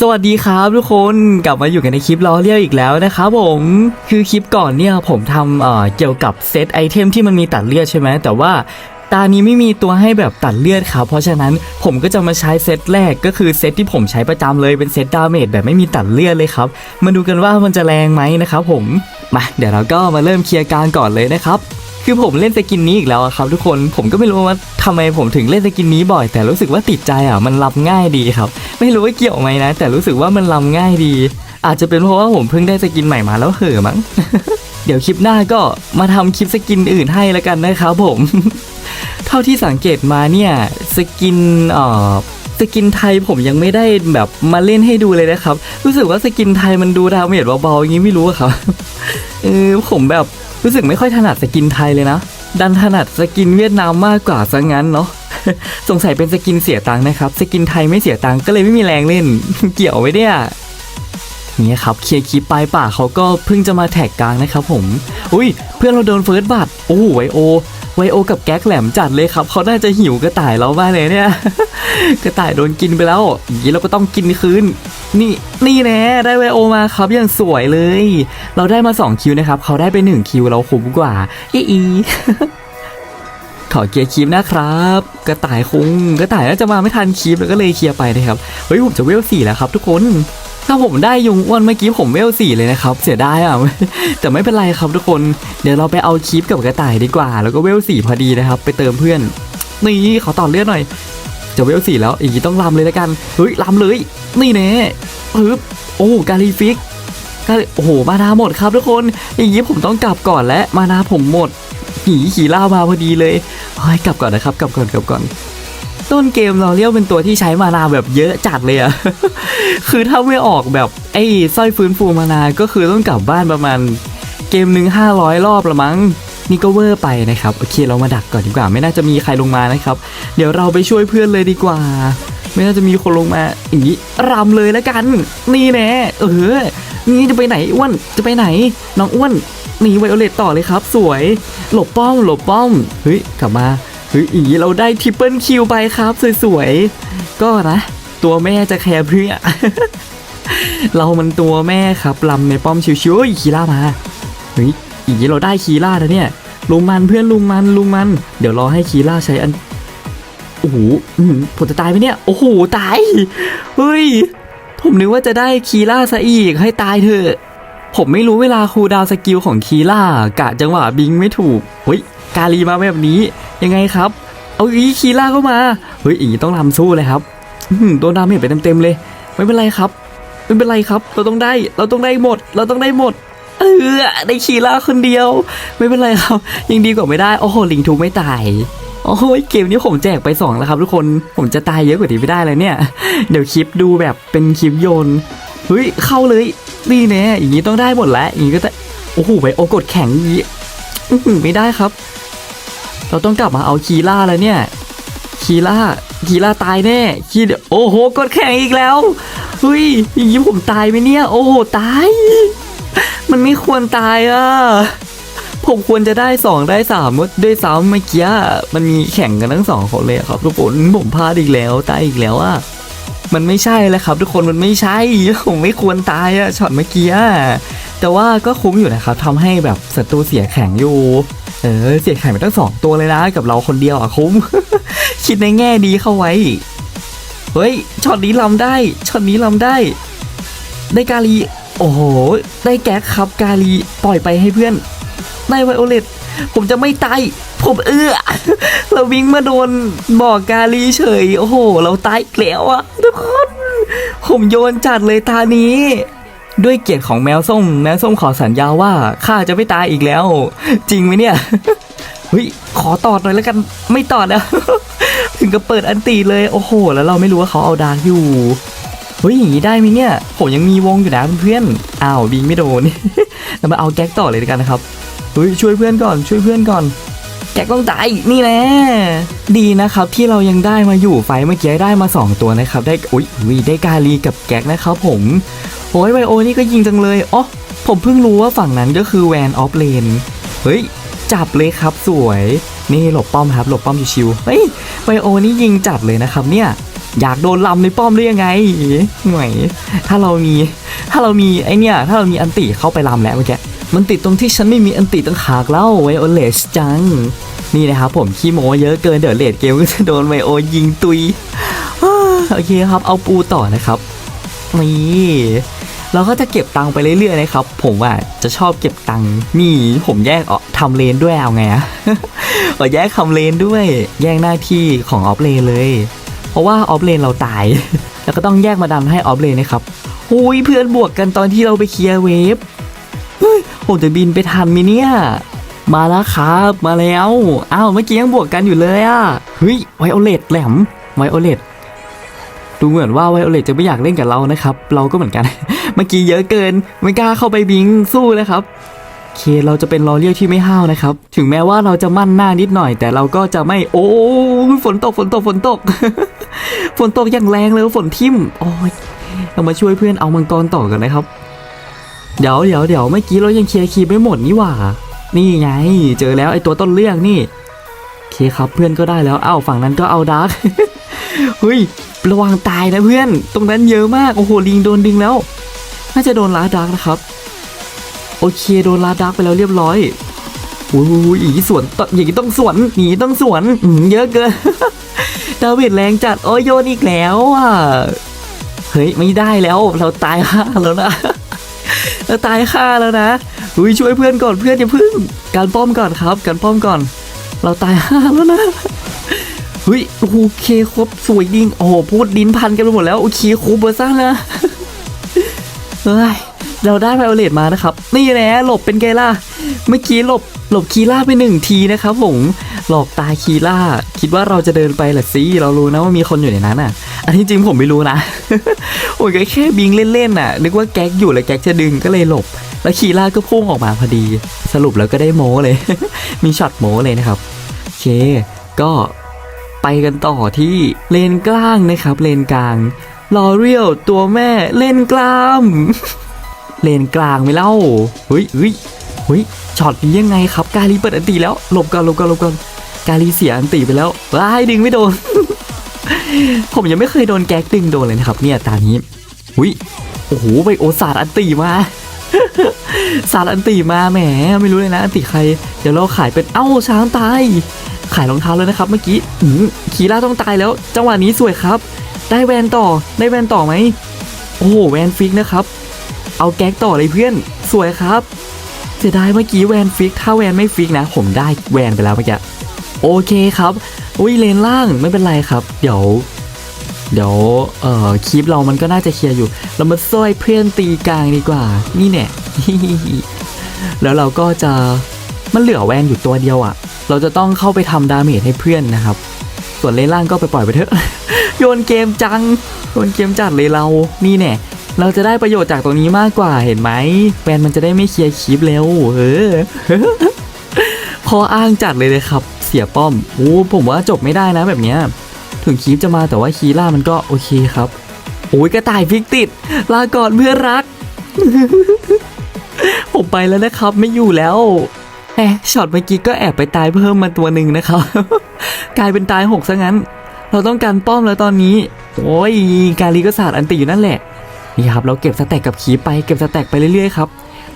สวัสดีครับทุกคนกลับมาอยู่กันในคลิปล้อเลียวอีกแล้วนะครับผมคือคลิปก่อนเนี่ยผมทำเอ่อเกี่ยวกับเซตไอเทมที่มันมีตัดเลือดใช่ไหมแต่ว่าตานี้ไม่มีตัวให้แบบตัดเลือดครับเพราะฉะนั้นผมก็จะมาใช้เซตแรกก็คือเซตที่ผมใช้ประจำเลยเป็นเซตดาเมจแบบไม่มีตัดเลือดเลยครับมาดูกันว่ามันจะแรงไหมนะครับผมมาเดี๋ยวเราก็มาเริ่มเคลียร์การก่อนเลยนะครับ คือผมเล่นสกินนี้อีกแล้วครับ ทุกคนผมก็ไม่รู้ว่าทำไมผมถึงเล่นสกินนี้บ่อย แต่รู้สึกว่าติดใจอะมันรับง่ายดีครับ ไม่รู้ว่าเกี่ยวไหมนะ แต่รู้สึกว่ามันรับง่ายดี อาจจะเป็นเพราะว่าผมเพิ่งได้สกินใหม่มาแล้วเห่อมั้งเดี๋ยวคลิปหน้าก็มาทำคลิปสกินอื่นให้แล้วกันนะครับผม เท่าที่สังเกตมาเนี่ยสกินเอ่อสกินไทยผมยังไม่ได้แบบมาเล่นให้ดูเลยนะครับ รู้สึกว่าสกินไทยมันดูดาเมจเบาๆอย่างนี้ไม่รู้ครับเออผมแบบ รู้สึกไม่ค่อยถนัดสกินไทยเลยนะ ดันถนัดสกินเวียดนามมากกว่าซะงั้นเนาะสงสัยเป็นสกินเสียตังค์นะครับ สกินไทยไม่เสียตังค์ก็เลยไม่มีแรงเล่น เกี่ยวไว้เนี่ยเนี่ยครับ เคลียร์คลิปปลายป่าเขาก็เพิ่งจะมาแท็กกลางนะครับผม อุ้ย เพื่อนเราโดนเฟิร์สบัตโอ้ไวโอ ไวโอกับแก๊กแหลมจัดเลยครับ เขาน่าจะหิวกระต่ายเรามากเลยเนี่ย กระต่ายโดนกินไปแล้วอย่างนี้เราก็ต้องกินคืน นี่นี่แน่ได้ไวโอมาครับอย่างสวยเลย เราได้มา 2 คิวนะครับ เขาได้ไป 1 คิวเราคุ้มกว่าอีอีขอเกียร์คลิปนะครับ กระต่ายคงกระต่ายน่าจะมาไม่ทันคลิปแล้วก็เลยเคลียร์ไปนะครับเฮ้ยผมจะเวลสี่แล้วครับ ทุกคนถ้าผมได้ยุงอ้วนเมื่อกี้ผมเวลสี่เลยนะครับ เสียดายอะแต่ไม่เป็นไรครับทุกคนเดี๋ยวเราไปเอาคลิปกับกระต่ายดีกว่า แล้วก็เวลสี่พอดีนะครับ ไปเติมเพื่อนนี่ขอต่อเลือดหน่อย จะเวลสี่แล้วอย่างนี้ต้องลำเลยแล้วกันเฮ้ยลำเลย นี่แน่ปึ๊บโอ้กาลีฟิกกาโอ้โหมานาหมดครับทุกคนอย่างนี้ผมต้องกลับก่อนและมานาผมหมดหีขี่ล่ามาพอดีเลยเฮ้ยกลับก่อนนะครับกลับก่อนกลับก่อน ต้นเกมเราเรียกเป็นตัวที่ใช้มานาแบบเยอะจัดเลยอะคือถ้าไม่ออกแบบไอ้สร้อยฟื้นฟูมานาก็คือต้องกลับบ้านประมาณ เกมหนึ่งห้าร้อยรอบละมั้ง นี่ก็เวอร์ไปนะครับ โอเคเรามาดักก่อนดีกว่า ไม่น่าจะมีใครลงมานะครับ เดี๋ยวเราไปช่วยเพื่อนเลยดีกว่า ไม่น่าจะมีคนลงมาอย่างนี้รำเลยแล้วกัน นี่แน่เออนี่จะไปไหนอ้วนจะไปไหน น้องอ้วนหนีไวโอเลตต่อเลยครับ สวย หลบป้อม หลบป้อมเฮ้ยกลับมาเฮ้ยอย่างนี้เราได้ทริปเปิลคิวไปครับ สวยๆก็นะ ตัวแม่จะแคร์เพื่อเรามันตัวแม่ครับลำในป้อมชิวๆเฮ้ยคีล่ามาเฮ้ยอย่างนี้เราได้คีล่าแล้วเนี่ย ลุงมันเพื่อนลุงมันลุงมัน เดี๋ยวรอให้คีล่าใช้อันโอ้โหผมจะตายไหมเนี่ย โอ้โห ตาย เฮ้ย ผมนึกว่าจะได้คีล่าซะอีก ให้ตายเถอะ ผมไม่รู้เวลาคูดาวสกิลของคีล่ากะจังหวะบิงไม่ถูก เฮ้ย กาลีมาแบบนี้ ยังไงครับ เอาอีคีล่าเข้ามา เฮ้ย อีต้องทำสู้เลยครับอื้อหือโดนดาเมจไปเต็มๆเลย ไม่เป็นไรครับ ไม่เป็นไรครับ เราต้องได้ เราต้องได้หมด เราต้องได้หมด เออได้คีล่าคนเดียว ไม่เป็นไรครับ ยังดีกว่าไม่ได้ โอ้โหลิงทูไม่ตายโอ้โหเกมนี้ผมแจกไปสองแล้วครับทุกคนผมจะตายเยอะกว่านี้ไม่ได้เลยเนี่ย เดี๋ยวคลิปดูแบบเป็นคลิปโยนเฮ้ยเข้าเลยนี่แน่อย่างนี้ต้องได้หมดแล้วอย่างนี้ก็จะโอ้โหไปโอกดแข็งอย่างนี้ไม่ได้ครับ เราต้องกลับมาเอาคีล่าแล้วเนี่ย คีล่าคีล่าตายแน่คีเดโอ้โหกดแข่งอีกแล้วเฮ้ยอย่างนี้ผมตายไหมเนี่ย โอ้โหตาย มันไม่ควรตายอะ ผมควรจะได้สองได้สามด้วยซ้ำเมื่อกี้มันมีแข่งกันทั้งสองคนเลยครับทุกคนผมพลาดอีกแล้วตายอีกแล้วอะมันไม่ใช่แล้วครับ ทุกคนมันไม่ใช่ผมไม่ควรตายอะช็อตเมื่อกี้แต่ว่าก็คุ้มอยู่นะครับทำให้แบบศัตรูเสียแข่งอยู่เออเสียแข่งไปตั้งสองตัวเลยนะกับเราคนเดียวอะคุ้ม คิดในแง่ดีเข้าไว้เฮ้ยช็อตนี้ลำได้ช็อตนี้ลำได้ ได้กาลี โอ้โห ได้แก๊กครับกาลี ปล่อยไปให้เพื่อนได้ไวโอเลตผมจะไม่ตาย ผมเอื้อเราวิ่งมาโดนบอกกาลีเฉย โอ้โห เราตายแล้วอะทุกคน ผมโยนจัดเลยตานี้ด้วยเกียรติของแมวส้ม แมวส้มขอสัญญาว่าข้าจะไม่ตายอีกแล้ว จริงไหมเนี่ยเฮ้ยขอตอดหน่อยแล้วกันไม่ตอดแล้ว ถึงกับเปิดอันตีเลย โอ้โห แล้วเราไม่รู้ว่าเขาเอาดาร์กอยู่ เฮ้ยอย่างนี้ได้ไหมเนี่ยผมยังมีวงอยู่นะเพื่อนๆอ้าวบิงไม่โดนเรามาเอาแก๊กต่อเลยดีกันนะครับเฮ้ยช่วยเพื่อนก่อนช่วยเพื่อนก่อนแก๊กต้องตายนี่แหละดีนะครับที่เรายังได้มาอยู่ไฟเมื่อกี้ได้มา 2 ตัวนะครับ ได้อุ้ยอุ๊ยได้กาลีกับแก๊กนะครับผมโอ้ยไวโอนี่ก็ยิงจังเลยอ๋อผมเพิ่งรู้ว่าฝั่งนั้นก็คือแวนออฟเลนเฮ้ยจับเลยครับสวย นี่หลบป้อมครับ หลบป้อมชิวๆเฮ้ยไวโอนี่ยิงจัดเลยนะครับเนี่ย อยากโดนลำในป้อมได้ยังไงหน่วยถ้าเรามีถ้าเรามีไอเนี่ยถ้าเรามีอันติเข้าไปลำแล้วเมื่อกี้มันติดตรงที่ฉันไม่มีอันติตั้งหากเล่าไวโอเลสจัง นี่นะครับผมขี้โม้เยอะเกินเดี๋ยวเลดเกมก็จะโดนไวโอยิงตุยโอเคครับเอาปูต่อนะครับนี่เราก็จะเก็บตังค์ไปเรื่อยๆนะครับ ผมอะจะชอบเก็บตังค์นี่ผมแยกออกทำเลนด้วยเอาไงอะขอแยกทำเลนด้วย แยกหน้าที่ของออฟเลนเลย ราะว่าออฟเลนเราตาย แล้วก็ต้องแยกมาดันให้ออฟเลนนะครับหุยเพื่อนบวกกันตอนที่เราไปเคลียร์เวฟเฮ้ยผมจะบินไปทันไหมเนี่ยมาแล้วครับมาแล้วอ้าวเมื่อกี้ยังบวกกันอยู่เลยอะเฮ้ยไวโอเลตแหลมไวโอเลตดูเหมือนว่าไวโอเลตจะไม่อยากเล่นกับเรานะครับ เราก็เหมือนกัน เมื่อกี้เยอะเกิน ไม่กล้าเข้าไปบิงสู้นะครับ เคเราจะเป็นรอเลียวที่ไม่ห้าวนะครับ ถึงแม้ว่าเราจะมั่นหน้านิดหน่อย แต่เราก็จะไม่โอ้ฝนตกฝนตกฝนตก ฝนตกอย่างแรงเลยฝนทิ่มโอ้ยเรามาช่วยเพื่อนเอามังกรต่อกันนะครับ เดี๋ยวเดี๋ยวเดี๋ยวเมื่อกี้เรายังเคลียร์คีย์ไม่หมดนี่หว่า นี่ไง เจอแล้วไอตัวต้นเรื่องนี่เคครับเพื่อนก็ได้แล้วอ้าวฝั่งนั้นก็เอาดาร์กเฮ้ยระวังตายนะเพื่อน ตรงนั้นเยอะมากโอ้โหลิงโดนดึงแล้ว น่าจะโดนลาดาร์กนะครับ โอเคโดนลาดาร์กไปแล้วเรียบร้อยโอ้ยอีสวนตอย่างนี้ต้องสวนอย่างนี้ต้องสวนเยอะเกินดาวิดแรงจัดโอ้ยโยนอีกแล้วอะเฮ้ยไม่ได้แล้วเราตายห่าแล้วนะเราตายค่าแล้วนะอุ้ยช่วยเพื่อนก่อนเพื่อนอย่าพึ่งการป้อมก่อนครับ การป้อมก่อน เราตายห้าแล้วนะเฮ้ยโอเคครบสวยดิงโอ้โหพูดดินพันกันไปหมดแล้วโอเคครบเบอร์ซ่านะเฮ้ย เราได้ไวโอเลตมานะครับ นี่แหละหลบเป็นไงล่ะ เมื่อกี้หลบหลบคีล่าไปหนึ่งทีนะครับผมหลอกตายคีล่า คิดว่าเราจะเดินไปเหรอสิเรารู้นะว่ามีคนอยู่ในนั้นอะ อันที่จริงผมไม่รู้นะโอ้ยแค่บิงเล่นๆน่ะ นึกว่าแก๊กอยู่แล้วแก๊กจะดึงก็เลยหลบ แล้วคีล่าก็พุ่งออกมาพอดี สรุปแล้วก็ได้โม้เลย มีช็อตโม้เลยนะครับโอเค ก็ไปกันต่อที่เลนกลางนะครับเลนกลางลอเรียลตัวแม่เล่นกลาง เลนกลางไม่เล่าเฮ้ยเฮ้ยเฮ้ยช็อตนี้ยังไงครับ กาลีเปิดอันตีแล้วหลบก่อนหลบก่อนหลบก่อนกาลีเสียอันตีไปแล้วว้ายดึงไม่โดน ผมยังไม่เคยโดนแก๊กดึงโดนเลยนะครับ เนี่ยตานี้หุยโอ้โหไปโอสาดอันตีมาสาดอันตีมาแหมไม่รู้เลยนะอันตีใคร เดี๋ยวเราขายเป็นเอ้าช้างตาย ขายรองเท้าเลยนะครับ เมื่อกี้อืมคีร่าต้องตายแล้วจังหวะนี้สวยครับ ได้แวนต่อได้แวนต่อไหมโอ้โหแวนฟิกนะครับ เอาแก๊กต่อเลยเพื่อน สวยครับ เสียดายเมื่อกี้แวนฟิก ถ้าแวนไม่ฟิกนะ ผมได้แวนไปแล้วเมื่อกี้โอเคครับ อุ้ยเลนล่างไม่เป็นไรครับ เดี๋ยว เดี๋ยว เอ่อคลิปเรามันก็น่าจะเคลียร์อยู่ เรามาซ้อยเพื่อนตีกลางดีกว่า นี่เนี่ยแล้วเราก็จะมันเหลือแวนอยู่ตัวเดียวอะ่ะ เราจะต้องเข้าไปทำดาเมจให้เพื่อนนะครับ ส่วนเลนล่างก็ไปปล่อยไปเถอะ โยนเกมจัง โยนเกมจัดเลยเรา นี่แน่ เราจะได้ประโยชน์จากตรงนี้มากกว่าเห็นไหมแวนมันจะได้ไม่เคลียร์คลิปเร็วเออพออ้างจัดเลยเลยครับ เสียป้อมโอ้ผมว่าจบไม่ได้นะแบบเนี้ยถึงคลิปจะมาแต่ว่าคีล่ามันก็โอเคครับโอ้ยกระต่ายฟิกติด ลาก่อนเพื่อรัก ผมไปแล้วนะครับ ไม่อยู่แล้วแหมช็อตเมื่อกี้ก็แอบไปตายเพิ่มมาตัวหนึ่งนะครับ กลายเป็นตายหกซะงั้น เราต้องการป้อมแล้วตอนนี้ โอ้ย กาลีก็สาดอันติอยู่นั่นแหละ นี่ครับเราเก็บสแต็กกับขีไปเก็บสแต็กไปเรื่อยๆครับ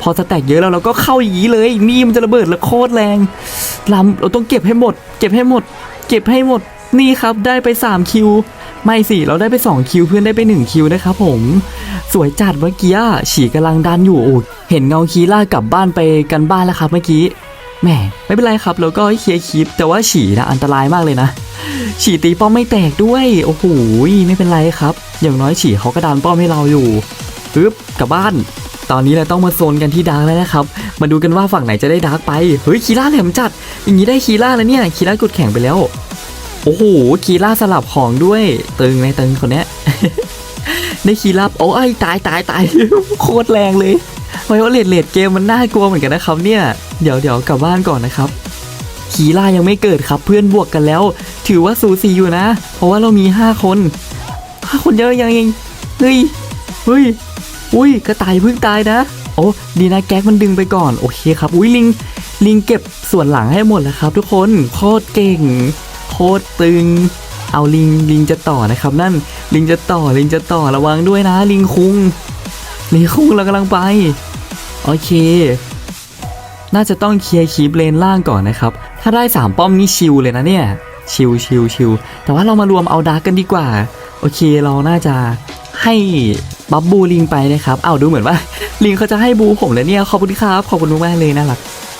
พอสแต็กเยอะแล้วเราก็เข้าอย่างนี้เลยนี่มันจะระเบิดแล้วโคตรแรงลำเราต้องเก็บให้หมด เก็บให้หมด เก็บให้หมดนี่ครับได้ไป3คิวไม่สิเราได้ไป2คิวเพื่อนได้ไป1คิวนะครับผมสวยจัดเมื่อกี้อะฉีกำลังดันอยู่เห็นเงาคีล่ากลับบ้านไปกันบ้านแล้วครับเมื่อกี้ แหมไม่เป็นไรครับเราก็เคลียร์คลิป แต่ว่าฉี่นะอันตรายมากเลยนะ ฉี่ตีป้อมไม่แตกด้วยโอ้โหไม่เป็นไรครับ อย่างน้อยฉี่เขาก็ดันป้อมให้เราอยู่ปึ๊บกลับบ้าน ตอนนี้เราต้องมาโซนกันที่ดาร์กแล้วนะครับ มาดูกันว่าฝั่งไหนจะได้ดาร์กไปเฮ้ยคีล่าแหลมจัด อย่างนี้ได้คีล่าแล้วเนี่ยคีล่ากดแข่งไปแล้วโอ้โหคีล่าสลับของด้วยตึงในตึงคนเนี้ยได้คีล่าโอ้ยตายตายตายโคตรแรงเลย ไวโอเลดเลดเกมมันน่ากลัวเหมือนกันนะครับเนี่ยเดี๋ยวเดี๋ยวกลับบ้านก่อนนะครับคีล่ายังไม่เกิดครับเพื่อนบวกกันแล้ว ถือว่าสูสีอยู่นะ เพราะว่าเรามี 5 คนห้าคนเยอะยังเองเฮ้ยเฮ้ยอุ้ยกระต่ายเพิ่งตายนะ โอ้ดีนะแก๊กมันดึงไปก่อนโอเคครับอุ้ยลิงลิงเก็บส่วนหลังให้หมดแล้วครับ ทุกคนโคตรเก่ง โคตรตึง เอาลิงลิงจะต่อนะครับ นั่นลิงจะต่อลิงจะต่อระวังด้วยนะ ลิงคุงลิงคุงเรากำลังไป โอเค น่าจะต้องเคลียร์คีบเลนล่างก่อนนะครับ ถ้าได้ 3 ป้อมนี่ชิลเลยนะเนี่ย ชิลชิลชิลแต่ว่าเรามารวมเอาดาร์กกันดีกว่า โอเคเราน่าจะให้บับบูลิงไปนะครับ เอาดูเหมือนว่า ลิงเขาจะให้บูผมแล้วเนี่ย ขอบคุณครับ ขอบคุณมากๆเลยน่ารัก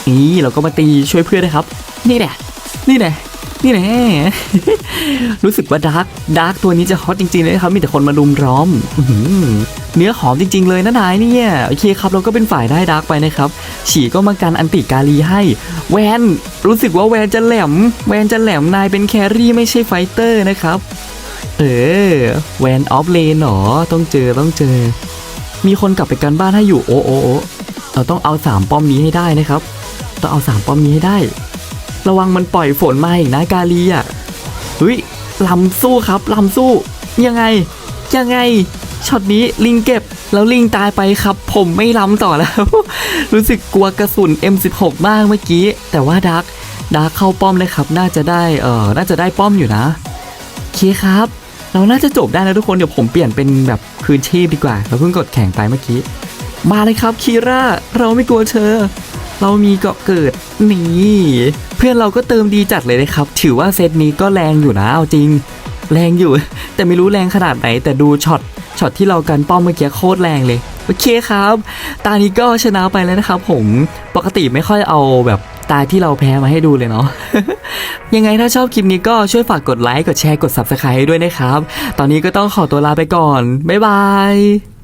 นี่เราก็มาตีช่วยเพื่อนนะครับ นี่แหละ นี่แหละนี่แหละรู้สึกว่าดาร์กดาร์กตัวนี้จะฮอตจริงๆเลยครับ มีแต่คนมารุมร้อมอื เนื้อหอมจริง ๆ เลยนะนายเนี่ยโอเคครับเราก็เป็นฝ่ายได้ดาร์กไปนะครับฉีก็มากันอันติกาลีให้ แวนรู้สึกว่าแวนจะแหลม แวนจะแหลมนายเป็นแครี่ไม่ใช่ไฟเตอร์นะครับเออแวนออฟเลนหรอต้องเจอต้องเจอ มีคนกลับไปกันบ้านให้อยู่โอ้โอ้โอเราต้องเอาสามป้อมนี้ให้ได้นะครับ ต้องเอาสามป้อมนี้ให้ได้ ระวังมันปล่อยฝนมาอีกนะกาลีอะเฮ้ยลำสู้ครับลำสู้ ยังไง ยังไง ช็อตนี้ลิงเก็บแล้วลิงตายไปครับ ผมไม่ล้ำต่อแล้ว รู้สึกกลัวกระสุน M16 มากเมื่อกี้ แต่ว่าดักดักเข้าป้อมเลยครับ น่าจะได้เออน่าจะได้ป้อมอยู่นะโอเคครับ เราน่าจะจบได้นะทุกคนเดี๋ยวผมเปลี่ยนเป็นแบบคืนชีพดีกว่า เราเพิ่งกดแข่งไปเมื่อกี้ มาเลยครับคีร่าเราไม่กลัวเธอเรามีเกาะเกิดนี่เพื่อนเราก็เติมดีจัดเลยนะครับ ถือว่าเซตนี้ก็แรงอยู่นะเอาจริง แรงอยู่ แต่ไม่รู้แรงขนาดไหน แต่ดูช็อต ช็อตที่เรากันป้อมเมื่อกี้โคตรแรงเลย โอเคครับ ตานี้ก็ชนะไปแล้วนะครับผมปกติไม่ค่อยเอาแบบตาที่เราแพ้มาให้ดูเลยเนาะ ยังไงถ้าชอบคลิปนี้ก็ช่วยฝากกดไลค์ กดแชร์ กด Subscribe ให้ด้วยนะครับ ตอนนี้ก็ต้องขอตัวลาไปก่อน บ๊ายบาย